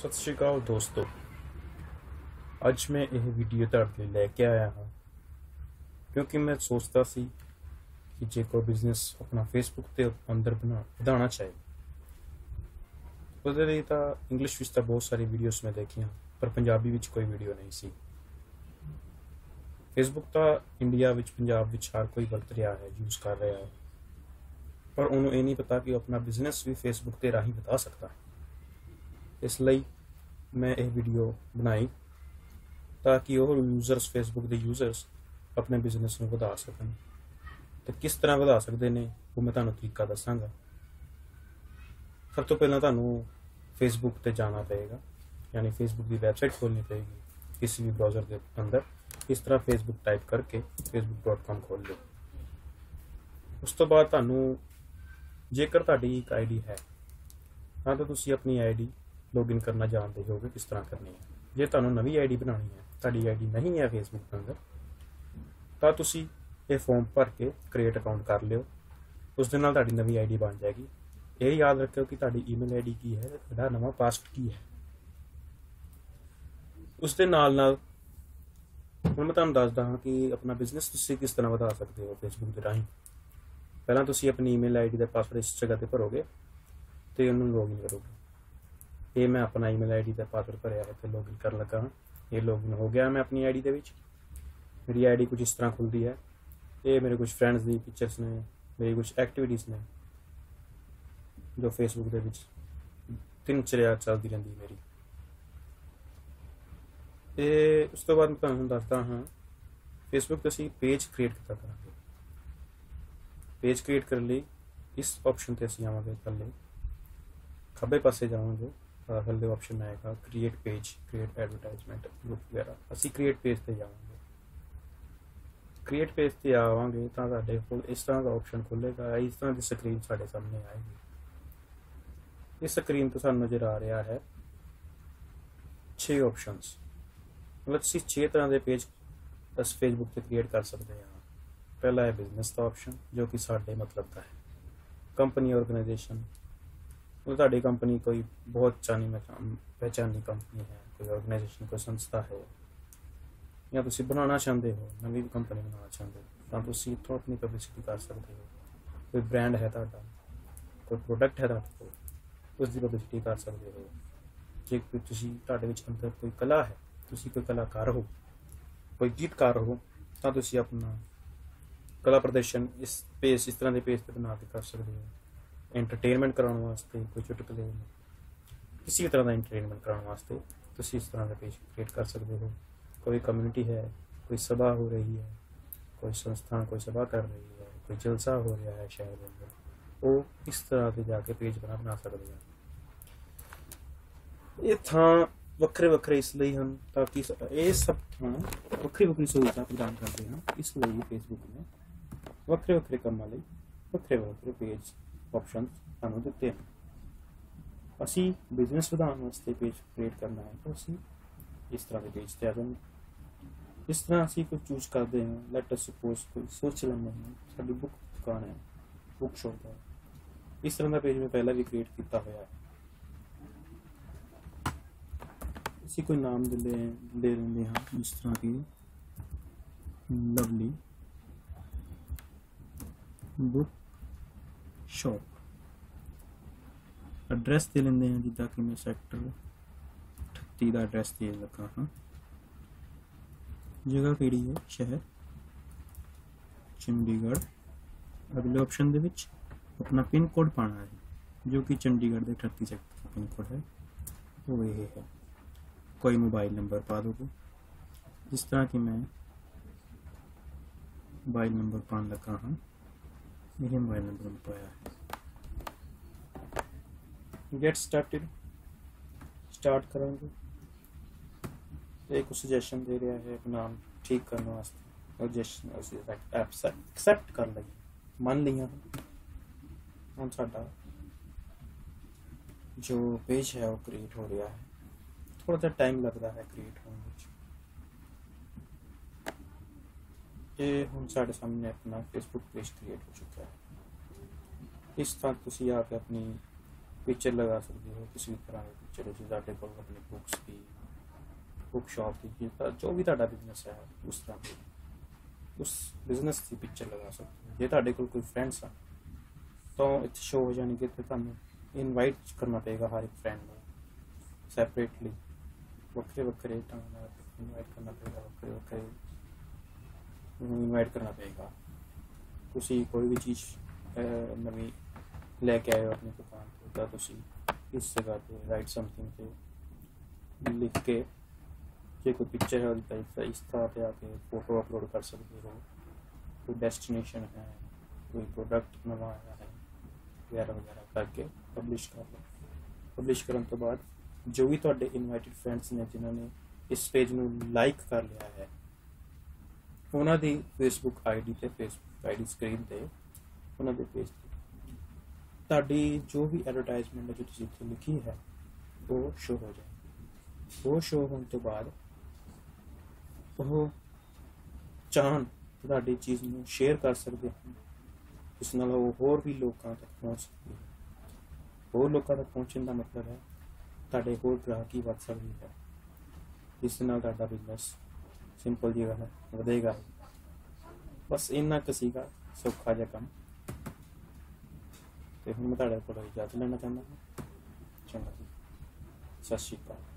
ਸਤਿ ਸ਼੍ਰੀ ਅਕਾਲ ਦੋਸਤੋ। ਅੱਜ ਮੈਂ ਇਹ ਵੀਡੀਓ ਤੁਹਾਡੇ ਲਈ ਲੈ ਕੇ ਆਇਆ ਹਾਂ। ਕਿਉਂਕਿ ਮੈਂ ਸੋਚਦਾ ਸੀ ਕਿ ਜੇ ਕੋਈ ਬਿਜ਼ਨਸ ਆਪਣਾ ਫੇਸਬੁੱਕ ਤੇ ਅੰਦਰ ਬਣਾ, ਵਧਾਉਣਾ ਚਾਹੀਦਾ ਉਹਦੇ ਲਈ ਤਾਂ ਇੰਗਲਿਸ਼ ਵਿੱਚ ਤਾਂ ਬਹੁਤ ਸਾਰੀ ਵੀਡੀਓਜ਼ ਮੈਂ ਦੇਖੀਆਂ, ਪਰ ਪੰਜਾਬੀ ਵਿੱਚ ਕੋਈ ਵੀਡੀਓ ਨਹੀਂ ਸੀ। ਫੇਸਬੁੱਕ ਤਾਂ ਇੰਡੀਆ ਵਿੱਚ, ਪੰਜਾਬ ਵਿੱਚ ਹਰ ਕੋਈ ਵਰਤ ਰਿਹਾ ਹੈ ਯੂਜ਼ ਕਰ ਰਿਹਾ ਹੈ। ਪਰ ਉਹਨੂੰ ਇਹ ਨਹੀਂ ਪਤਾ ਕਿ ਉਹ ਆਪਣਾ ਬਿਜ਼ਨਸ ਵੀ ਫੇਸਬੁੱਕ ਤੇ ਰਾਹੀਂ ਵਧਾ ਸਕਦਾ ਹੈ। ਇਸ ਲਈ ਮੈਂ ਇਹ ਵੀਡੀਓ ਬਣਾਈ ਤਾਂ ਕਿ ਉਹ ਯੂਜ਼ਰਸ ਫੇਸਬੁੱਕ ਦੇ ਯੂਜ਼ਰਸ ਆਪਣੇ ਬਿਜ਼ਨਸ ਨੂੰ ਵਧਾ ਸਕਣ। ਤੇ ਕਿਸ ਤਰ੍ਹਾਂ ਵਧਾ ਸਕਦੇ ਨੇ, ਉਹ ਮੈਂ ਤੁਹਾਨੂੰ ਤਰੀਕਾ ਦੱਸਾਂਗਾ। ਸਭ ਤੋਂ ਪਹਿਲਾਂ ਤੁਹਾਨੂੰ ਫੇਸਬੁੱਕ ਤੇ ਜਾਣਾ ਪਏਗਾ, ਯਾਨੀ ਫੇਸਬੁੱਕ ਦੀ ਵੈਬਸਾਈਟ ਖੋਲਣੀ ਪਏਗੀ, ਕਿਸੇ ਵੀ ਬ੍ਰਾਊਜ਼ਰ ਦੇ ਅੰਦਰ। ਇਸ ਤਰ੍ਹਾਂ ਫੇਸਬੁੱਕ ਟਾਈਪ ਕਰਕੇ facebook.com ਖੋਲ ਲਓ ਉਸ ਤੋਂ ਬਾਅਦ ਤੁਹਾਨੂੰ ਜੇਕਰ ਤੁਹਾਡੀ ਇੱਕ ਆਈਡੀ ਹੈ, ਤਾਂ ਤੁਸੀਂ ਆਪਣੀ ਆਈਡੀ ਲੌਗਇਨ ਕਰਨਾ ਜਾਣਦੇ ਹੋਗੇ ਕਿਸ ਤਰ੍ਹਾਂ ਕਰਨੀ ਹੈ। ਜੇ ਤੁਹਾਨੂੰ ਨਵੀਂ ਆਈਡੀ ਬਣਾਉਣੀ ਹੈ, ਤੁਹਾਡੀ ਆਈਡੀ ਨਹੀਂ ਹੈ ਫੇਸਬੁੱਕ ਦੇ ਅੰਦਰ, ਤਾਂ ਤੁਸੀਂ ਇਹ ਫਾਰਮ ਭਰ ਕੇ ਕ੍ਰੀਏਟ ਅਕਾਊਂਟ ਕਰ ਲਿਓ। ਉਸ ਦੇ ਨਾਲ ਤੁਹਾਡੀ ਨਵੀਂ ਆਈਡੀ ਬਣ ਜਾਏਗੀ। ਇਹ ਯਾਦ ਰੱਖਿਓ ਕਿ ਤੁਹਾਡੀ ਈਮੇਲ ਆਈਡੀ ਕੀ ਹੈ ਤੁਹਾਡਾ ਨਵਾਂ ਪਾਸਵਰਡ ਕੀ ਹੈ। ਉਸ ਦੇ ਨਾਲ ਨਾਲ ਹੁਣ ਮੈਂ ਤੁਹਾਨੂੰ ਦੱਸਦਾ ਹਾਂ ਕਿ ਆਪਣਾ ਬਿਜ਼ਨਸ ਤੁਸੀਂ ਕਿਸ ਤਰ੍ਹਾਂ ਵਧਾ ਸਕਦੇ ਹੋ ਫੇਸਬੁੱਕ ਦੇ ਰਾਹੀਂ। ਪਹਿਲਾਂ ਤੁਸੀਂ ਆਪਣੀ ਈਮੇਲ ਆਈਡੀ ਦਾ ਪਾਸਵਰਡ ਇਸ ਜਗ੍ਹਾ ਤੇ ਭਰੋਗੇ ਤੇ ਉਹਨੂੰ ਲੌਗਇਨ ਕਰੋਗੇ। ਇਹ ਮੈਂ ਆਪਣਾ ਈਮੇਲ ਆਈਡੀ ਦਾ ਪਾਸਵਰਡ ਭਰਿਆ ਹੈ ਤੇ ਲੌਗਇਨ ਕਰਨ ਲੱਗਾ ਹਾਂ ਇਹ ਲੌਗਇਨ ਹੋ ਗਿਆ ਮੈਂ ਆਪਣੀ ਆਈਡੀ ਦੇ ਵਿੱਚ। ਮੇਰੀ ਆਈਡੀ ਕੁਝ ਇਸ ਤਰ੍ਹਾਂ ਖੁੱਲਦੀ ਹੈ। ਇਹ ਮੇਰੇ ਕੁਝ ਫਰੈਂਡਸ ਦੀ ਪਿਕਚਰਸ ਨੇ, ਮੇਰੀ ਕੁਝ ਐਕਟੀਵਿਟੀਜ਼ ਨੇ, ਜੋ ਫੇਸਬੁੱਕ ਦੇ ਵਿੱਚ ਤਿੰਨ ਚਰਿਆ ਚੱਲਦੀ ਰਹਿੰਦੀ ਮੇਰੀ। ਤੇ ਉਸ ਤੋਂ ਬਾਅਦ ਮੈਂ ਤੁਹਾਨੂੰ ਦੱਸਦਾ ਹਾਂ ਫੇਸਬੁੱਕ ਤੇ ਅਸੀਂ ਪੇਜ ਕ੍ਰੀਏਟ ਕੀਤਾ ਕਰਾਂਗੇ। ਪੇਜ ਕ੍ਰੀਏਟ ਕਰਨ ਲਈ ਇਸ ਆਪਸ਼ਨ ਤੇ ਅਸੀਂ ਆਵਾਂਗੇ ਥੱਲੇ ਖੱਬੇ ਪਾਸੇ ਜਾਵਾਂਗੇ। ਤਾਂ ਆਪਸ਼ਨ ਆਏਗਾ। Create page create advertisement group ਵਗੈਰਾ। ਅਸੀਂ ਕ੍ਰੀਏਟ ਪੇਜ ਤੇ ਜਾਵਾਂਗੇ। ਕ੍ਰੀਏਟ ਪੇਜ ਤੇ ਆਵਾਂਗੇ ਤਾਂ ਸਾਡੇ ਕੋਲ ਇਸ ਤਰ੍ਹਾਂ ਦਾ ਆਪਸ਼ਨ ਖੁੱਲੇਗਾ। ਇਸ ਤਰ੍ਹਾਂ ਦੀ ਸਕਰੀਨ ਸਾਡੇ ਸਾਹਮਣੇ ਆਏਗੀ। ਇਸ ਸਕਰੀਨ ਤੋਂ ਸਾਨੂੰ ਨਜ਼ਰ ਆ ਰਿਹਾ ਹੈ 6 ਆਪਸ਼ਨਸ ਮਤਲਬ ਅਸੀਂ 6 ਤਰ੍ਹਾਂ ਦੇ ਪੇਜ ਅਸ ਫੇਸਬੁੱਕ ਤੇ ਕ੍ਰੀਏਟ ਕਰ ਸਕਦੇ ਹਾਂ। ਪਹਿਲਾ ਹੈ ਬਿਜ਼ਨਸ ਦਾ ਆਪਸ਼ਨ ਜੋ ਕਿ ਸਾਡੇ ਮਤਲਬ ਦਾ ਹੈ। ਕੰਪਨੀ ਆਰਗੇਨਾਈਜੇਸ਼ਨ ਉਹ ਤੁਹਾਡੀ ਕੰਪਨੀ ਕੋਈ ਬਹੁਤ ਚਾਨੀ ਮੈਂ ਪਹਿਚਾਨੀ ਕੰਪਨੀ ਹੈ, ਕੋਈ ਆਰਗੇਨਾਈਜੇਸ਼ਨ ਕੋਈ ਸੰਸਥਾ ਹੈ। ਜਾਂ ਤੁਸੀਂ ਬਣਾਉਣਾ ਚਾਹੁੰਦੇ ਹੋ, ਨਵੀਂ ਕੰਪਨੀ ਬਣਾਉਣਾ ਚਾਹੁੰਦੇ ਹੋ, ਤਾਂ ਤੁਸੀਂ ਇੱਥੋਂ ਆਪਣੀ ਪਬਲਿਸਿਟੀ ਕਰ ਸਕਦੇ ਹੋ। ਕੋਈ ਬ੍ਰਾਂਡ ਹੈ ਤੁਹਾਡਾ, ਕੋਈ ਪ੍ਰੋਡਕਟ ਹੈ ਤੁਹਾਡੇ ਕੋਲ ਉਸ ਦੀ ਪਬਲਿਸਿਟੀ ਕਰ ਸਕਦੇ ਹੋ। ਜੇ ਕੋਈ ਤੁਸੀਂ, ਤੁਹਾਡੇ ਵਿੱਚ ਅੰਦਰ ਕੋਈ ਕਲਾ ਹੈ, ਤੁਸੀਂ ਕੋਈ ਕਲਾਕਾਰ ਹੋ, ਕੋਈ ਗੀਤਕਾਰ ਹੋ, ਤਾਂ ਤੁਸੀਂ ਆਪਣਾ ਕਲਾ ਪ੍ਰਦਰਸ਼ਨ ਇਸ ਪੇਜ ਇਸ ਤਰ੍ਹਾਂ ਦੇ ਪੇਜ ਤੇ ਬਣਾ ਕੇ ਕਰ ਸਕਦੇ ਹੋ। ਐਂਟਰਟੇਨਮੈਂਟ ਕਰਾਉਣ ਵਾਸਤੇ, ਕੋਈ ਚੁਟਕਲੇ ਕਿਸੇ ਤਰ੍ਹਾਂ ਦਾ ਐਂਟਰਟੇਨਮੈਂਟ ਕਰਾਉਣ ਵਾਸਤੇ ਤੁਸੀਂ ਇਸ ਤਰ੍ਹਾਂ ਦਾ ਪੇਜ ਕ੍ਰੀਏਟ ਕਰ ਸਕਦੇ ਹੋ। ਕੋਈ ਕਮਿਊਨਿਟੀ ਹੈ, ਕੋਈ ਸਭਾ ਹੋ ਰਹੀ ਹੈ, ਕੋਈ ਸੰਸਥਾ, ਕੋਈ ਸਭਾ ਕਰ ਰਹੀ ਹੈ, ਕੋਈ ਜਲਸਾ ਹੋ ਰਿਹਾ ਹੈ ਸ਼ਹਿਰ ਦੇ ਅੰਦਰ, ਉਹ ਇਸ ਤਰ੍ਹਾਂ ਤੇ ਜਾ ਕੇ ਪੇਜ ਬਣਾ ਬਣਾ ਸਕਦੇ ਹਨ ਇਹ ਥਾਂ ਵੱਖਰੇ ਵੱਖਰੇ ਇਸ ਲਈ ਹਨ ਤਾਂ ਕਿ ਇਹ ਸਭ ਥਾਂ ਵੱਖਰੀ ਵੱਖਰੀ ਸਹੂਲਤਾਂ ਪ੍ਰਦਾਨ ਕਰਦੇ ਹਨ। ਇਸ ਲਈ ਫੇਸਬੁੱਕ ਨੇ ਵੱਖਰੇ ਵੱਖਰੇ ਕੰਮਾਂ ਲਈ ਵੱਖਰੇ ਵੱਖਰੇ ਪੇਜ ਆਪਸ਼ਨਸ ਸਾਨੂੰ ਦਿੱਤੇ ਹਨ ਅਸੀਂ ਬਿਜ਼ਨਸ ਵਧਾਉਣ ਵਾਸਤੇ ਪੇਜ ਕ੍ਰੀਏਟ ਕਰਨਾ ਹੈ ਤਾਂ ਅਸੀਂ ਇਸ ਤਰ੍ਹਾਂ ਦੇ ਪੇਜ ਤੇ ਆ ਜਾਂਦੇ ਇਸ ਤਰ੍ਹਾਂ ਅਸੀਂ ਕੋਈ ਚੂਜ਼ ਕਰਦੇ ਹਾਂ ਲੈਟ ਅਸ ਸਪੋਜ਼ ਕੋਈ ਸੋਚ ਲੈਂਦੇ ਹਾਂ ਸਾਡੀ ਬੁੱਕ ਦੁਕਾਨ ਹੈ ਬੁੱਕ ਸ਼ਾਪ ਹੈ ਇਸ ਤਰ੍ਹਾਂ ਦਾ ਪੇਜ ਮੈਂ ਪਹਿਲਾਂ ਵੀ ਕ੍ਰੀਏਟ ਕੀਤਾ ਹੋਇਆ ਹੈ ਅਸੀਂ ਕੋਈ ਨਾਮ ਦੇ ਲੈ ਦੇ ਲੈਂਦੇ ਹਾਂ ਜਿਸ ਤਰ੍ਹਾਂ ਕਿ ਲਵਲੀ ਬੁੱਕ ਸ਼ਾਪ ਐਡਰੈਸ ਦੇ ਲੈਂਦੇ ਹਾਂ ਜਿੱਦਾਂ ਕਿ ਮੈਂ ਸੈਕਟਰ 38 ਦਾ ਐਡਰੈਸ ਦੇ ਲੱਗਾ ਹਾਂ ਜਗ੍ਹਾ ਕਿਹੜੀ ਹੈ ਸ਼ਹਿਰ ਚੰਡੀਗੜ੍ਹ ਅਗਲੇ ਆਪਸ਼ਨ ਦੇ ਵਿੱਚ ਆਪਣਾ ਪਿੰਨ ਕੋਡ ਪਾਣਾ ਹੈ ਜੋ ਕਿ ਚੰਡੀਗੜ੍ਹ ਦੇ 38 ਸੈਕਟਰ ਦਾ ਪਿੰਨ ਕੋਡ ਹੈ ਉਹ ਇਹ ਹੈ ਕੋਈ ਮੋਬਾਈਲ ਨੰਬਰ ਪਾ ਦੋਗੇ ਜਿਸ ਤਰ੍ਹਾਂ ਕਿ ਮੈਂ ਮੋਬਾਈਲ ਨੰਬਰ ਪਾਉਣ ਲੱਗਾ ਹਾਂ ਇਹ ਮੋਬਾਈਲ ਨੰਬਰ ਪਾਇਆ ਹੈ ਗੈਟ ਸਟਾਰਟਡ ਸਟਾਰਟ ਕਰਾਂਗੇ ਇੱਕ ਸੁਜੈਸ਼ਨ ਦੇ ਰਿਹਾ ਹੈ ਨਾਮ ਠੀਕ ਕਰਨ ਵਾਸਤੇ ਸੁਜੈਸ਼ਨ ਅਸੀਂ ਐਕਸੈਪਟ ਕਰ ਲਈ ਮੰਨ ਲਿਆ ਹੁਣ ਸਾਡਾ ਜੋ ਪੇਜ ਹੈ ਉਹ ਕ੍ਰੀਏਟ ਹੋ ਰਿਹਾ ਹੈ ਥੋੜਾ ਜਿਹਾ ਟਾਈਮ ਲੱਗਦਾ ਹੈ ਕ੍ਰੀਏਟ ਹੋਣ ਵਿੱਚ ਇਹ ਹੁਣ ਸਾਡੇ ਸਾਹਮਣੇ ਆਪਣਾ ਫੇਸਬੁੱਕ ਪੇਜ ਕ੍ਰੀਏਟ ਹੋ ਚੁੱਕਾ ਹੈ ਇਸ ਤਰ੍ਹਾਂ ਤੁਸੀਂ ਆ ਕੇ ਆਪਣੀ ਪਿਕਚਰ ਲਗਾ ਸਕਦੇ ਹੋ ਕਿਸੇ ਵੀ ਤਰ੍ਹਾਂ ਦੀ ਪਿਕਚਰ ਜੇ ਤੁਹਾਡੇ ਕੋਲ ਆਪਣੀ ਬੁੱਕਸ ਦੀ ਬੁੱਕ ਸ਼ਾਪ ਦੀ ਜਿੱਦਾਂ ਜੋ ਵੀ ਤੁਹਾਡਾ ਬਿਜ਼ਨਸ ਹੈ ਉਸ ਤਰ੍ਹਾਂ ਦੀ ਉਸ ਬਿਜ਼ਨਸ ਦੀ ਪਿਕਚਰ ਲਗਾ ਸਕਦੇ ਹੋ ਜੇ ਤੁਹਾਡੇ ਕੋਲ ਕੋਈ ਫਰੈਂਡਸ ਆ ਤਾਂ ਇੱਥੇ ਸ਼ੋ ਹੋ ਜਾਣਗੇ ਤੇ ਤੁਹਾਨੂੰ ਇਨਵਾਈਟ ਕਰਨਾ ਪਏਗਾ ਹਰ ਇੱਕ ਫਰੈਂਡ ਨੂੰ ਸੈਪਰੇਟਲੀ ਵੱਖਰੇ ਵੱਖਰੇ ਢੰਗ ਨਾਲ ਇਨਵਾਈਟ ਕਰਨਾ ਪਏਗਾ ਵੱਖਰੇ ਵੱਖਰੇ ਇਨਵਾਈਟ ਕਰਨਾ ਪਏਗਾ ਤੁਸੀਂ ਕੋਈ ਵੀ ਚੀਜ਼ ਅਹ, ਨਵੀਂ ਲੈ ਕੇ ਆਏ ਹੋ ਆਪਣੀ ਦੁਕਾਨ ਤੋਂ ਤਾਂ ਤੁਸੀਂ ਇਸ ਜਗ੍ਹਾ ਤੇ ਰਾਈਟ ਸਮਥਿੰਗ ਤੇ ਲਿਖ ਕੇ ਜੇ ਕੋਈ ਪਿਕਚਰ ਹੈ ਉਹਦੀ ਤਾਂ ਇਸ- ਇਸ ਤਰ੍ਹਾਂ ਤੇ ਆ ਕੇ ਫੋਟੋ ਅਪਲੋਡ ਕਰ ਸਕਦੇ ਹੋ ਕੋਈ ਡੈਸਟੀਨੇਸ਼ਨ ਹੈ ਕੋਈ ਪ੍ਰੋਡਕਟ ਨਵਾਂ ਆਇਆ ਹੈ ਵਗੈਰਾ ਵਗੈਰਾ ਕਰਕੇ ਪਬਲਿਸ਼ ਕਰ ਲਓ ਪਬਲਿਸ਼ ਕਰਨ ਤੋਂ ਬਾਅਦ ਜੋ ਵੀ ਤੁਹਾਡੇ ਇਨਵਾਈਟਡ ਫਰੈਂਡਸ ਨੇ ਜਿਨ੍ਹਾਂ ਨੇ ਇਸ ਪੇਜ ਨੂੰ ਲਾਈਕ ਕਰ ਲਿਆ ਹੈ ਉਹਨਾਂ ਦੀ ਫੇਸਬੁੱਕ ਆਈਡੀ ਤੇ ਫੇਸਬੁੱਕ ਆਈਡੀ ਸਕਰੀਨ ਤੇ ਉਹਨਾਂ ਦੇ ਪੇਜ ਤੇ। ਤੁਹਾਡੀ ਜੋ ਵੀ ਐਡਵਰਟਾਈਜ਼ਮੈਂਟ ਜੋ ਤੁਸੀਂ ਇੱਥੇ ਲਿਖੀ ਹੈ, ਉਹ ਸ਼ੋ ਹੋ ਜਾਏ। ਉਹ ਸ਼ੋ ਹੋਣ ਤੋਂ ਬਾਅਦ ਉਹ ਚਾਹਣ ਤੁਹਾਡੀ ਚੀਜ਼ ਨੂੰ ਸ਼ੇਅਰ ਕਰ ਸਕਦੇ ਹਨ। ਇਸ ਨਾਲ ਉਹ ਹੋਰ ਵੀ ਲੋਕਾਂ ਤੱਕ ਪਹੁੰਚ ਸਕਦੀ ਹੈ। ਹੋਰ ਲੋਕਾਂ ਤੱਕ ਪਹੁੰਚਣ ਦਾ ਮਤਲਬ ਹੈ, ਤੁਹਾਡੇ ਹੋਰ ਗ੍ਰਾਹਕੀ ਵੱਧ ਸਕਦੀ ਹੈ ਇਸ ਨਾਲ ਤੁਹਾਡਾ ਬਿਜ਼ਨਸ ਸਿੰਪਲ ਜਿਹਾ ਹੈ ਵਧੇਗਾ ਬਸ ਇੰਨਾ ਕੁ ਸੀਗਾ, ਸੌਖਾ ਜਿਹਾ ਕੰਮ। ਤੇ ਹੁਣ ਮੈਂ ਤੁਹਾਡੇ ਕੋਲ ਇਜਾਜ਼ਤ ਲੈਣਾ ਚਾਹੁੰਦਾ ਹਾਂ। ਚੰਗਾ ਜੀ। ਸਤਿ ਸ਼੍ਰੀ ਅਕਾਲ।